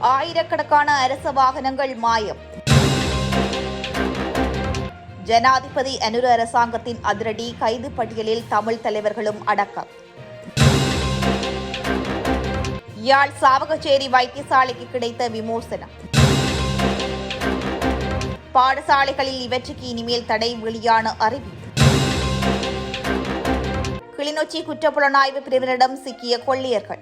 ஆயிரக்கணக்கான அரச வாகனங்கள் மாயம். ஜனாதிபதி அனுர அரசாங்கத்தின் அதிரடி கைது பட்டியலில் தமிழ் தலைவர்களும் அடக்கம். யாழ் சாவகச்சேரி வைத்தியசாலைக்கு கிடைத்த விமோசனம். பாடசாலைகளில் இவற்றுக்கு இனிமேல் தடை வெளியான அறிவிப்பு. கிளிநொச்சி குற்றப்புலனாய்வு பிரிவினரிடம் சிக்கிய கொள்ளையர்கள்.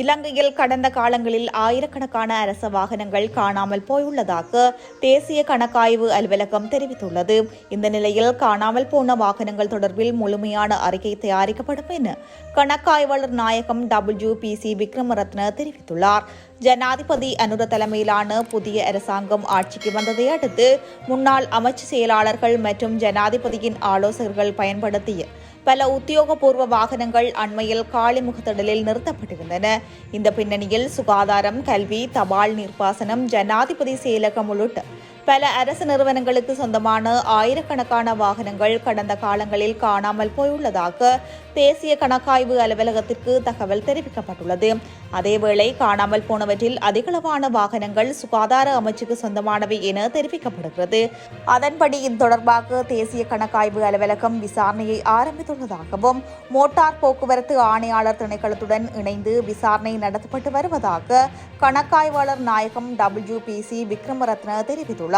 இலங்கையில் கடந்த காலங்களில் ஆயிரக்கணக்கான அரச வாகனங்கள் காணாமல் போயுள்ளதாக தேசிய கணக்காய்வு அலுவலகம் தெரிவித்துள்ளது. இந்த நிலையில் காணாமல் போன வாகனங்கள் தொடர்பில் முழுமையான அறிக்கை தயாரிக்கப்படும் என கணக்காய்வாளர் நாயகம் டபிள்யூ பி சி விக்ரமரத்ன தெரிவித்துள்ளார். ஜனாதிபதி அனுர தலைமையிலான புதிய அரசாங்கம் ஆட்சிக்கு வந்ததை அடுத்து முன்னாள் அமைச்சு செயலாளர்கள் மற்றும் ஜனாதிபதியின் ஆலோசகர்கள் பயன்படுத்திய பல உத்தியோகபூர்வ வாகனங்கள் அண்மையில் காளிமுகத்திடலில் நிறுத்தப்பட்டிருந்தன. இந்த பின்னணியில் சுகாதாரம் கல்வி தபால் நீர்ப்பாசனம் ஜனாதிபதி செயலகம் உள்ளிட்ட பல அரசு நிறுவனங்களுக்கு சொந்தமான ஆயிரக்கணக்கான வாகனங்கள் கடந்த காலங்களில் காணாமல் போயுள்ளதாக தேசிய கணக்காய்வு அலுவலகத்திற்கு தகவல் தெரிவிக்கப்பட்டுள்ளது. அதேவேளை காணாமல் போனவற்றில் அதிகளவான வாகனங்கள் சுகாதார அமைச்சுக்கு சொந்தமானவை என தெரிவிக்கப்படுகிறது. அதன்படி இது தொடர்பாக தேசிய கணக்காய்வு அலுவலகம் விசாரணையை ஆரம்பித்துள்ளதாகவும் மோட்டார் போக்குவரத்து ஆணையாளர் திணைக்களத்துடன் இணைந்து விசாரணை நடத்தப்பட்டு வருவதாக கணக்காய்வாளர் நாயகம் டபிள்யூ பி சி விக்ரமரத்ன தெரிவித்துள்ளார்.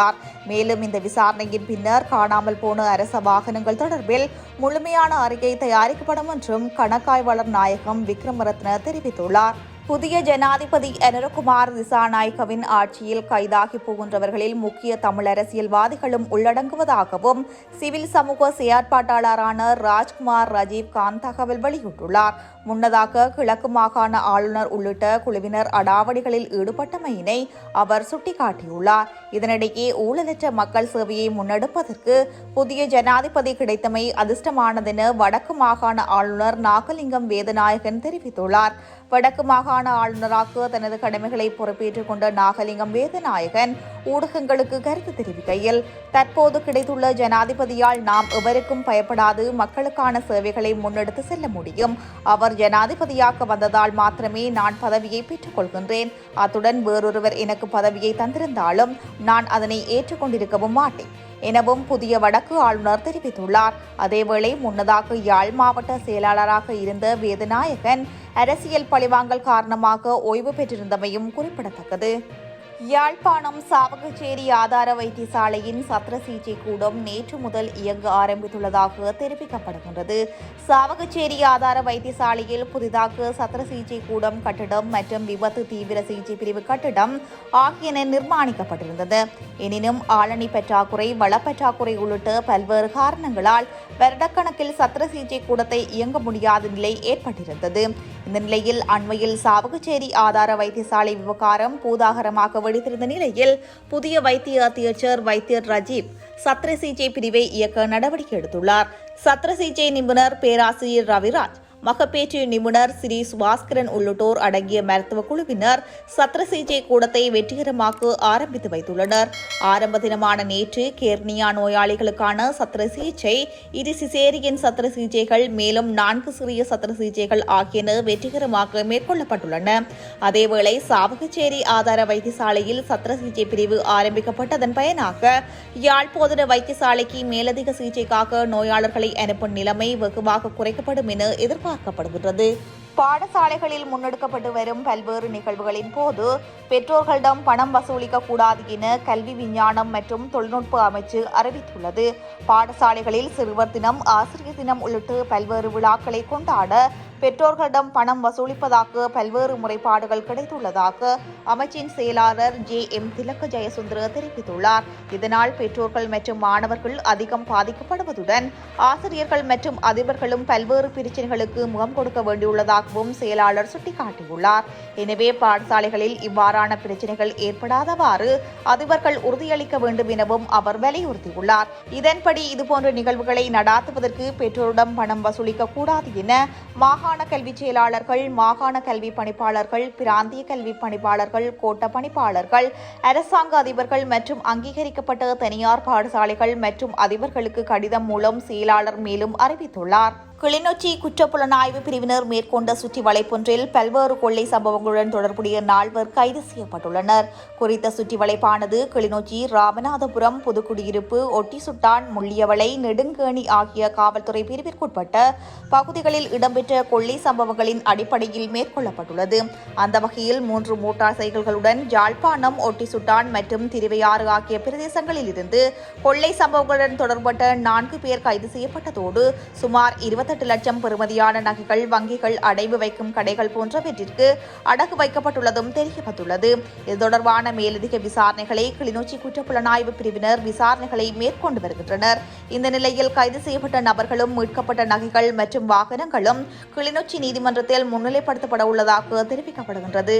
மேலும் இந்த விசாரணையின் பின்னர் காணாமல் போன அரச வாகனங்கள் தொடர்பில் முழுமையான அறிக்கை தயாரிக்கப்படும் என்றும் கணக்காய்வாளர் நாயகம் விக்ரமரத்ன தெரிவித்துள்ளார். புதிய ஜனாதிபதி எனரகுமார் திசாநாயக்கவின் ஆட்சியில் கைதாகி போகின்றவர்களில் முக்கிய தமிழ் அரசியல்வாதிகளும் உள்ளடங்குவதாகவும் சிவில் சமூக செயற்பாட்டாளரான ராஜ்குமார் ரஜீவ்காந்த் தகவல் வெளியிட்டுள்ளார். முன்னதாக கிழக்கு மாகாண ஆளுநர் உள்ளிட்ட குழுவினர் அடாவடிகளில் ஈடுபட்டமையினை அவர் சுட்டிக்காட்டியுள்ளார். இதனிடையே ஊழலற்ற மக்கள் சேவையை முன்னெடுப்பதற்கு புதிய ஜனாதிபதி கிடைத்தமை அதிர்ஷ்டமானதென வடக்கு மாகாண ஆளுநர் நாகலிங்கம் வேதநாயகன் தெரிவித்துள்ளார். வடக்கு மாகாண ஆளுநராக தனது கடமைகளை பொறுப்பேற்றுக் கொண்ட நாகலிங்கம் வேதநாயகன் ஊடகங்களுக்கு கருத்து தெரிவிக்கையில் தற்போது கிடைத்துள்ள ஜனாதிபதியால் நாம் எவருக்கும் பயப்படாது மக்களுக்கான சேவைகளை முன்னெடுத்து செல்ல முடியும். அவர் ஜனாதிபதியாக வந்ததால் மாத்திரமே நான் பதவியை பெற்றுக் கொள்கின்றேன் அத்துடன் வேறொருவர் எனக்கு பதவியை தந்திருந்தாலும் நான் அதனை ஏற்றுக்கொண்டிருக்கவும் மாட்டேன் எனவும் புதிய வடக்கு ஆளுநர் தெரிவித்துள்ளார். அதேவேளை முன்னதாக யாழ் மாவட்ட செயலாளராக இருந்த வேதநாயகன் அரசியல் பழிவாங்கல் காரணமாக ஓய்வு பெற்றிருந்தமையும் குறிப்பிடத்தக்கது. யாழ்ப்பாணம் சாவகச்சேரி ஆதார வைத்தியசாலையின் சத்திர சிகிச்சை கூடம் நேற்று முதல் இயங்க ஆரம்பித்துள்ளதாக தெரிவிக்கப்படுகின்றது. சாவகச்சேரி ஆதார வைத்தியசாலையில் புதிதாக சத்திர சிகிச்சை கூடம் கட்டிடம் மற்றும் விபத்து தீவிர சிகிச்சை பிரிவு கட்டிடம் ஆகியன நிர்மாணிக்கப்பட்டிருந்தது. எனினும் ஆளணி பற்றாக்குறை வளப்பற்றாக்குறை உள்ளிட்ட பல்வேறு காரணங்களால் வருடக்கணக்கில் சத்திர சிகிச்சை கூடத்தை இயங்க முடியாத நிலை ஏற்பட்டிருந்தது. இந்த நிலையில் அண்மையில் சாவகச்சேரி ஆதார வைத்தியசாலை விவகாரம் பூதாகரமாக வெடித்திருந்த நிலையில் புதிய வைத்திய அத்தியட்சர் வைத்தியர் ரஜீப் சத்திர சிகிச்சை பிரிவை இயக்க நடவடிக்கை எடுத்துள்ளார். சத்திர சிகிச்சை நிபுணர் பேராசிரியர் ரவிராஜ் மகப்பேற்று நிபுணர் ஸ்ரீ சுபாஸ்கரன் உள்ளிட்டோர் அடங்கிய மருத்துவ குழுவினர் சத்திர சிகிச்சை கூடத்தை வெற்றிகரமாக ஆரம்பித்து வைத்துள்ளனர். ஆரம்ப தினமான நேற்று கேர்னியா நோயாளிகளுக்கான சத்திர சிகிச்சை இரு சிசேரியன் சத்திர சிகிச்சைகள் மேலும் நான்கு சிறிய சத்திர சிகிச்சைகள் ஆகியன வெற்றிகரமாக மேற்கொள்ளப்பட்டுள்ளன. அதேவேளை சாவகச்சேரி ஆதார வைத்தியசாலையில் சத்திர சிகிச்சை பிரிவு ஆரம்பிக்கப்பட்டதன் பயனாக யாழ்ப்போதன வைத்தியசாலைக்கு மேலதிக சிகிச்சைக்காக நோயாளர்களை அனுப்பும் நிலைமை வெகுவாக குறைக்கப்படும் என எதிர்பார்க்கப்படுகிறது பாடசாலைகளில் முன்னெடுக்கப்பட்டு வரும் பல்வேறு நிகழ்வுகளின் போது பெற்றோர்களிடம் பணம் வசூலிக்க கூடாது என கல்வி விஞ்ஞானம் மற்றும் தொழில்நுட்ப அமைச்சு அறிவித்துள்ளது. பாடசாலைகளில் சிறுவர் தினம் ஆசிரியர் தினம் உள்ளிட்ட பல்வேறு விழாக்களை கொண்டாட பெற்றோர்களிடம் பணம் வசூலிப்பதாக பல்வேறு முறைப்பாடுகள் கிடைத்துள்ளதாக அமைச்சின் செயலாளர் ஜே எம் திலக்க ஜெயசுந்தர தெரிவித்துள்ளார். இதனால் பெற்றோர்கள் மற்றும் மாணவர்கள் அதிகம் பாதிக்கப்படுவதுடன் ஆசிரியர்கள் மற்றும் அதிபர்களும் பல்வேறு பிரச்சனைகளுக்கு முகம் கொடுக்க வேண்டியுள்ளதாக இருப்பதாகவும் செயலாளர் சுட்டிக்காட்டியுள்ளார். எனவே பாடசாலைகளில் இவ்வாறான பிரச்சினைகள் ஏற்படாதவாறு அதிபர்கள் உறுதியளிக்க வேண்டும் எனவும் அவர் வலியுறுத்தியுள்ளார். இதன்படி இதுபோன்ற நிகழ்வுகளை நடாத்துவதற்கு பெற்றோரிடம் பணம் வசூலிக்க கூடாது என மாகாண கல்வி செயலாளர்கள் மாகாண கல்வி பணிப்பாளர்கள் பிராந்திய கல்வி பணிப்பாளர்கள் கோட்ட பணிப்பாளர்கள் அரசாங்க அதிபர்கள் மற்றும் அங்கீகரிக்கப்பட்ட தனியார் பாடசாலைகள் மற்றும் அதிபர்களுக்கு கடிதம் மூலம் செயலாளர் மேலும் அறிவித்துள்ளார். கிளிநொச்சி குற்றப்புலனாய்வு பிரிவினர் மேற்கொண்ட சுற்றி வளைப்பொன்றில் பல்வேறு கொள்ளை சம்பவங்களுடன் தொடர்புடைய நால்வர் கைது செய்யப்பட்டுள்ளனர். குறித்த சுற்றி வளைப்பானது கிளிநொச்சி ராமநாதபுரம் புதுக்குடியிருப்பு ஒட்டிசுட்டான் முள்ளியவளை நெடுங்கேணி ஆகிய காவல்துறை பிரிவிற்குட்பட்ட பகுதிகளில் இடம்பெற்ற கொள்ளை சம்பவங்களின் அடிப்படையில் மேற்கொள்ளப்பட்டுள்ளது. அந்த வகையில் மூன்று மோட்டார் சைக்கிள்களுடன் யாழ்ப்பாணம் ஒட்டிசுட்டான் மற்றும் திருவையாறு ஆகிய பிரதேசங்களில் இருந்து கொள்ளை சம்பவங்களுடன் தொடர்பட்ட நான்கு பேர் கைது செய்யப்பட்டதோடு சுமார் இருபத்தி இருபத்தெட்டு லட்சம் பெறுமதியான நகைகள் வங்கிகள் அடைவு வைக்கும் கடைகள் போன்றவற்றிற்கு அடகு வைக்கப்பட்டுள்ளதும் தெரியப்பட்டுள்ளது. இது தொடர்பான மேலதிக விசாரணைகளை கிளிநொச்சி குற்றப்புலனாய்வு பிரிவினர் விசாரணைகளை மேற்கொண்டு வருகின்றனர். இந்த நிலையில் கைது செய்யப்பட்ட நபர்களும் மீட்கப்பட்ட நகைகள் மற்றும் வாகனங்களும் கிளிநொச்சி நீதிமன்றத்தில் முன்னிலைப்படுத்தப்பட உள்ளதாக தெரிவிக்கப்படுகின்றது.